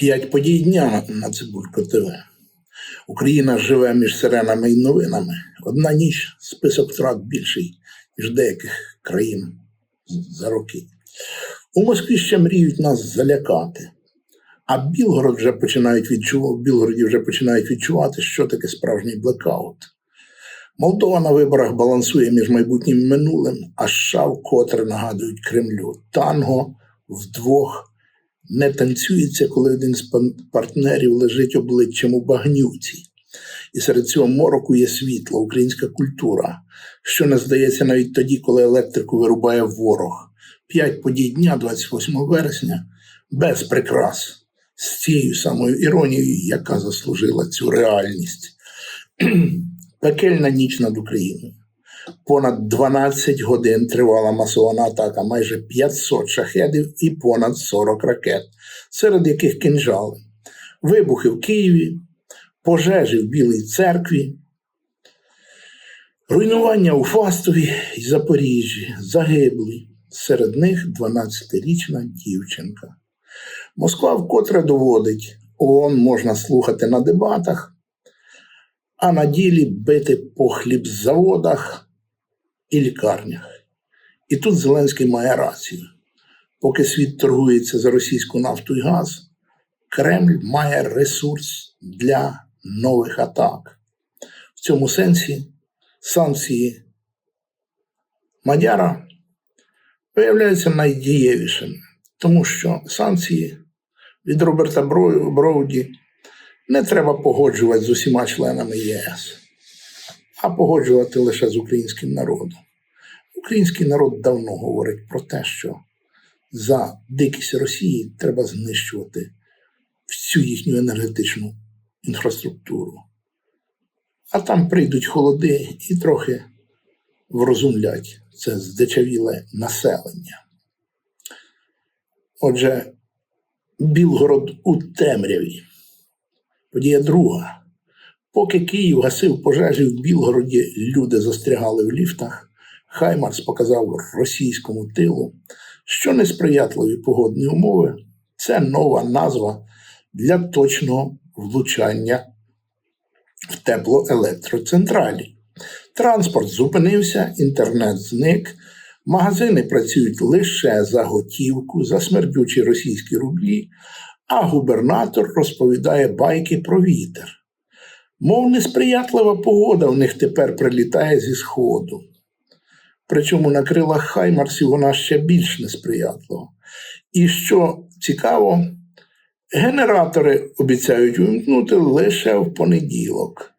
П'ять подій дня на Цибулько ТВ. Україна живе між сиренами і новинами. Одна ніч список втрат більший, ніж деяких країн за роки. У Москві ще мріють нас залякати. А Білгород вже починають відчувати, в Білгороді вже починають відчувати, що таке справжній блекаут. Молдова на виборах балансує між майбутнім і минулим, а США вкотре нагадують Кремлю. Танго вдвох не танцюється, коли один з партнерів лежить обличчям у багнюці. І серед цього мороку є світло, українська культура, що не здається навіть тоді, коли електрику вирубає ворог. П'ять подій дня, 28 вересня, без прикрас, з цією самою іронією, яка заслужила цю реальність. Пекельна ніч над Україною. Понад 12 годин тривала масована атака, майже 500 шахедів і понад 40 ракет, серед яких кинжали, вибухи в Києві, пожежі в Білій церкві, руйнування у Фастові і Запоріжжі, загиблі, серед них 12-річна дівчинка. Москва вкотре доводить, ООН можна слухати на дебатах, а на ділі бити по хлібзаводах і лікарнях. І тут Зеленський має рацію. Поки світ торгується за російську нафту і газ, Кремль має ресурс для нових атак. В цьому сенсі санкції Мадяра виявляються найдієвішими, тому що санкції від Роберта Бро- Броуді не треба погоджувати з усіма членами ЄС, а погоджувати лише з українським народом. Український народ давно говорить про те, що за дикість Росії треба знищувати всю їхню енергетичну інфраструктуру. А там прийдуть холоди і трохи врозумлять це здичавіле населення. Отже, Білгород у темряві. Подія друга. Поки Київ гасив пожежі в Білгороді, люди застрягали в ліфтах. Хаймарс показав російському тилу, що несприятливі погодні умови це нова назва для точного влучання в теплоелектроцентралі. Транспорт зупинився, інтернет зник, магазини працюють лише за готівку, за смердючі російські рублі, а губернатор розповідає байки про вітер. Мов несприятлива погода в них тепер прилітає зі сходу. Причому на крилах Хаймарсів вона ще більш несприятлива. І що цікаво, генератори обіцяють вимкнути лише в понеділок.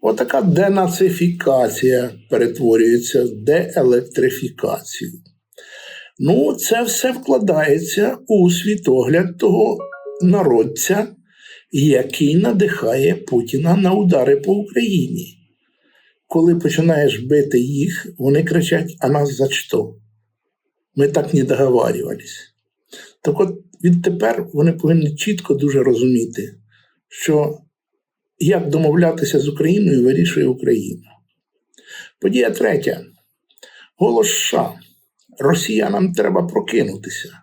Отака денацифікація перетворюється в деелектрифікацію. Ну, це все вкладається у світогляд того народця, який надихає Путіна на удари по Україні. Коли починаєш бити їх, вони кричать: а нас за що? Ми так не договарювались. Так от відтепер вони повинні чітко дуже розуміти, що як домовлятися з Україною вирішує Україна. Подія третя. Голос США. Росіянам треба прокинутися.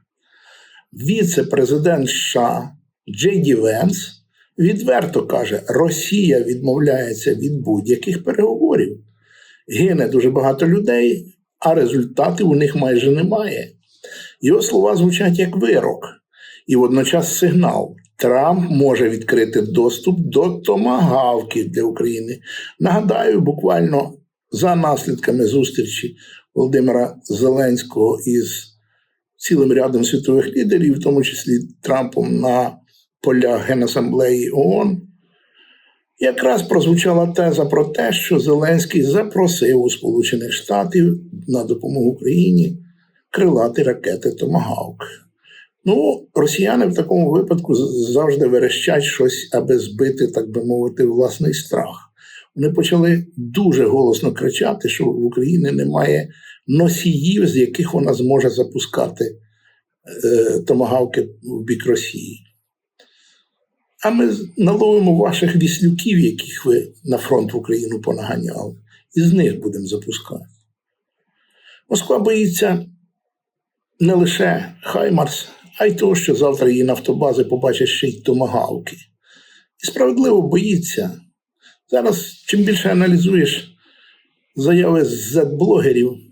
Віце-президент США Джей Ді Венс відверто каже, Росія відмовляється від будь-яких переговорів. Гине дуже багато людей, а результатів у них майже немає. Його слова звучать як вирок, і водночас сигнал. Трамп може відкрити доступ до томагавків для України. Нагадаю, буквально за наслідками зустрічі Володимира Зеленського із цілим рядом світових лідерів, в тому числі Трампом на полях Генасамблеї ООН, якраз прозвучала теза про те, що Зеленський запросив у Сполучених Штатів на допомогу Україні крилаті ракети Томагавк. Ну, росіяни в такому випадку завжди верещать щось, аби збити, так би мовити, власний страх. Вони почали дуже голосно кричати, що в Україні немає носіїв, з яких вона зможе запускати е, томагавки в бік Росії. А ми наловимо ваших віслюків, яких ви на фронт в Україну понаганяли, і з них будемо запускати. Москва боїться не лише Хаймарс, а й того, що завтра її нафтобази побачать ще й томагавки. І справедливо боїться. Зараз, чим більше аналізуєш заяви з-блогерів,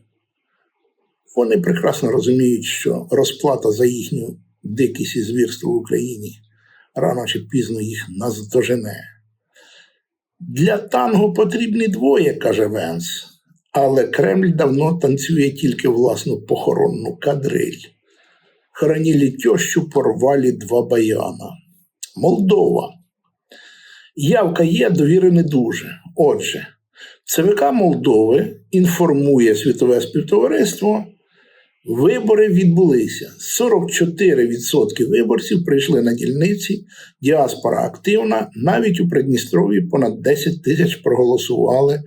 вони прекрасно розуміють, що розплата за їхню дикість і звірство в Україні рано чи пізно їх наздожене. Для танго потрібні двоє, каже Венс, але Кремль давно танцює тільки власну похоронну кадриль. Хоронили тещу, порвали два баяна. Молдова. Явка є, довіри не дуже. Отже, ЦВК Молдови інформує світове співтовариство. Вибори відбулися. 44% виборців прийшли на дільниці. Діаспора активна. Навіть у Придністров'ї понад 10 тисяч проголосували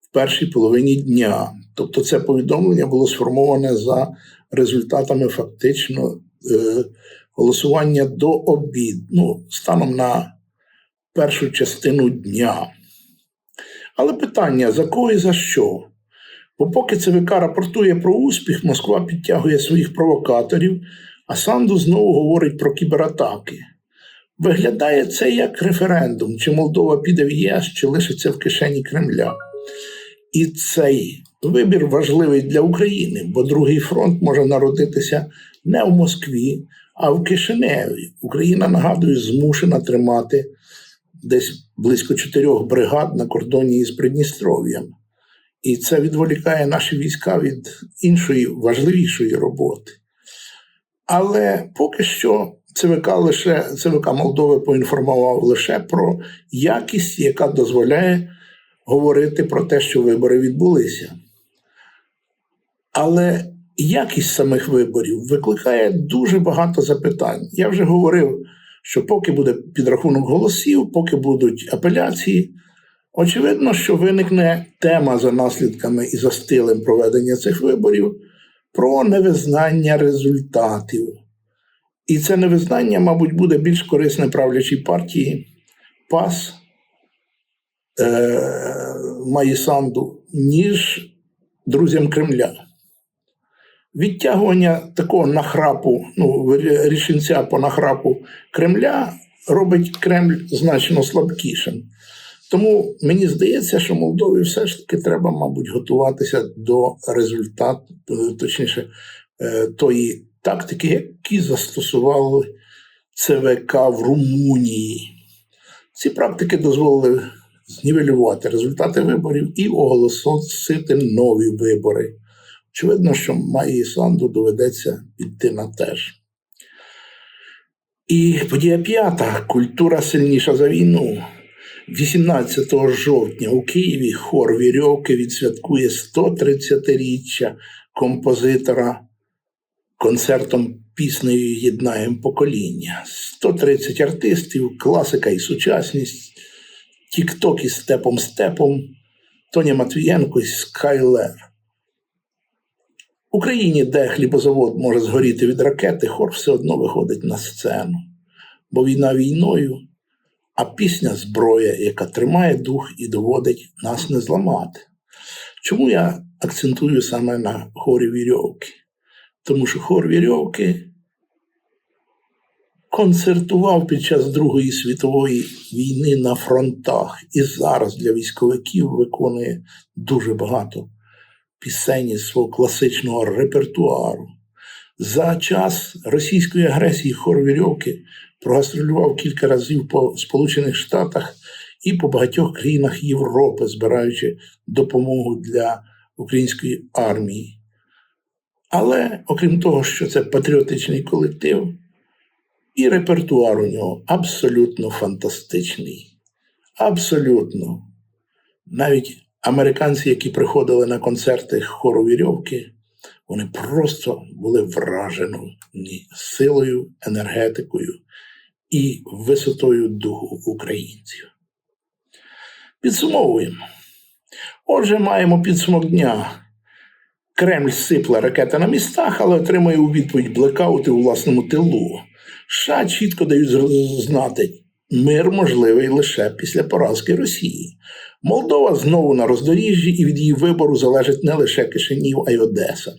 в першій половині дня. Тобто, це повідомлення було сформоване за результатами фактично е, голосування до обід, ну, станом на першу частину дня. Але питання: за кого і за що? Бо поки ЦВК рапортує про успіх, Москва підтягує своїх провокаторів, а Санду знову говорить про кібератаки. Виглядає це як референдум, чи Молдова піде в ЄС, чи лишиться в кишені Кремля. І цей вибір важливий для України, бо другий фронт може народитися не в Москві, а в Кишиневі. Україна, нагадую, змушена тримати десь близько чотирьох бригад на кордоні із Придністров'ям. І це відволікає наші війська від іншої важливішої роботи. Але поки що ЦВК лише ЦВК Молдови поінформував лише про якість, яка дозволяє говорити про те, що вибори відбулися. Але якість самих виборів викликає дуже багато запитань. Я вже говорив, що поки буде підрахунок голосів, поки будуть апеляції, очевидно, що виникне тема за наслідками і за стилем проведення цих виборів про невизнання результатів. І це невизнання, мабуть, буде більш корисне правлячій партії ПАС е, Маїсанду, ніж друзям Кремля. Відтягування такого нахрапу, ну, рішенця по нахрапу Кремля робить Кремль значно слабкішим. Тому мені здається, що Молдові все ж таки треба, мабуть, готуватися до результату, е, точніше, е, тої тактики, які застосували ЦВК в Румунії. Ці практики дозволили знівелювати результати виборів і оголосити нові вибори. Очевидно, що Майї Санду доведеться піти на теж. І подія п'ята культура сильніша за війну. 18 жовтня у Києві хор Вірьовки відсвяткує 130-річчя композитора концертом піснею Єднаєм покоління. 130 артистів, класика і сучасність, Тік-Ток із Степом Степом, Тоня Матвієнко і Скайлер. Україні, де хлібозавод може згоріти від ракети, хор все одно виходить на сцену. Бо війна війною, а пісня зброя, яка тримає дух і доводить нас не зламати. Чому я акцентую саме на хорі вірьовки? Тому що хор вірьовки концертував під час Другої світової війни на фронтах і зараз для військовиків виконує дуже багато пісень із свого класичного репертуару. За час російської агресії хор вірьовки прогастролював кілька разів по Сполучених Штатах і по багатьох країнах Європи, збираючи допомогу для української армії. Але окрім того, що це патріотичний колектив, і репертуар у нього абсолютно фантастичний. Абсолютно. Навіть американці, які приходили на концерти хору вірьовки, вони просто були вражені силою, енергетикою і висотою духу українців. Підсумовуємо. Отже, маємо підсумок дня. Кремль сипле ракети на містах, але отримує у відповідь блекаути у власному тилу. США чітко дають знати, мир можливий лише після поразки Росії. Молдова знову на роздоріжжі, і від її вибору залежить не лише Кишинів, а й Одеса.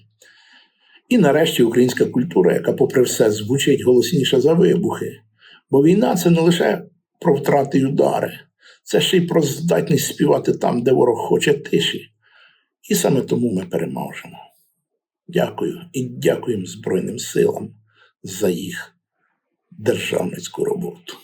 І нарешті українська культура, яка, попри все, звучить голосніше за вибухи. Бо війна це не лише про втрати й удари, це ще й про здатність співати там, де ворог хоче тиші. І саме тому ми переможемо. Дякую і дякуємо Збройним силам за їх державницьку роботу.